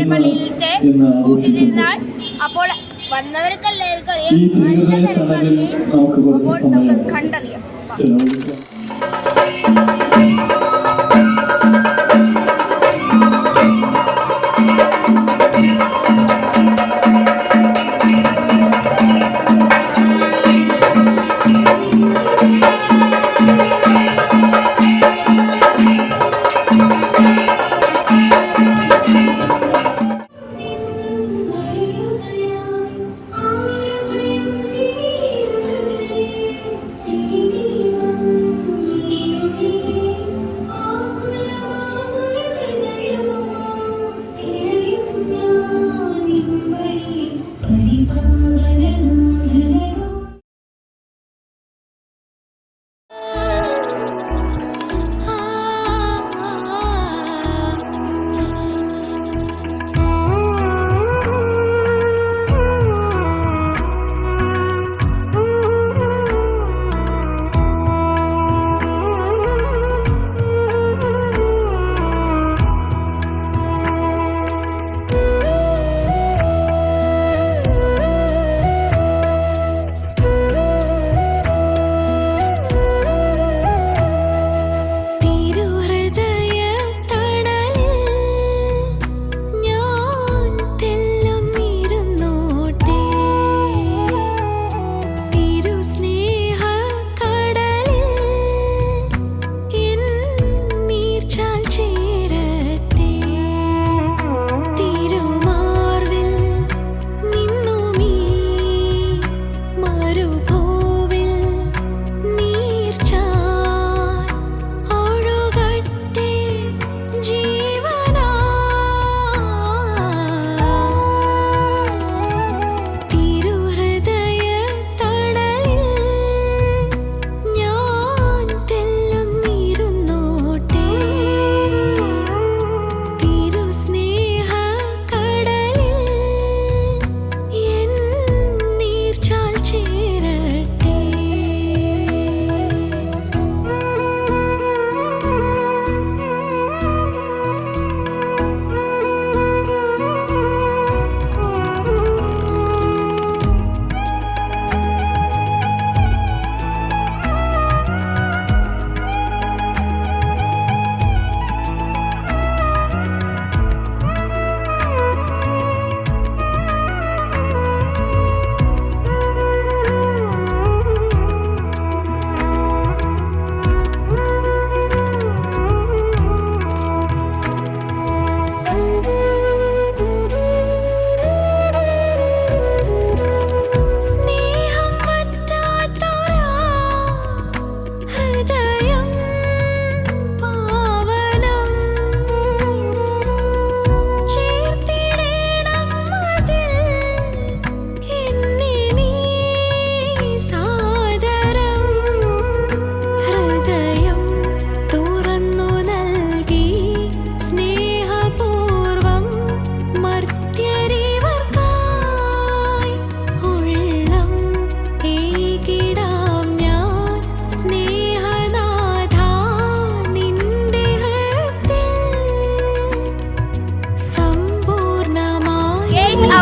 ഞങ്ങളുടെ പള്ളിയിലത്തെ കൂട്ടുതിരുന്നാൾ അപ്പോൾ വന്നവർക്കല്ലേ അറിയാം നല്ല തിരക്കാണ് അപ്പോൾ നമുക്കത് കണ്ടറിയാം.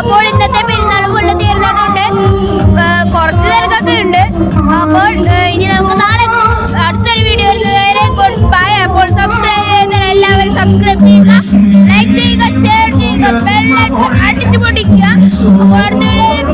അപ്പോൾ ഇന്നത്തെ പെരുന്നാൾ ഫുള്ള് തീർന്നിട്ടുണ്ട് കുറച്ച് തിരക്കൊക്കെ ഉണ്ട്. അപ്പോൾ ഇനി നമുക്ക് നാളെ അടുത്തൊരു വീഡിയോ വരെ ബൈ അപ്പോൾ സബ്സ്ക്രൈബ് ചെയ്ത എല്ലാവരും സബ്സ്ക്രൈബ് ചെയ്യുക. ലൈക്ക് ചെയ്യുക ഷെയർ ചെയ്യുക ബെല്ലൈക്കൺ അടിച്ചു പൊട്ടിക്കുക അപ്പോൾ അടുത്ത വീഡിയോയിൽ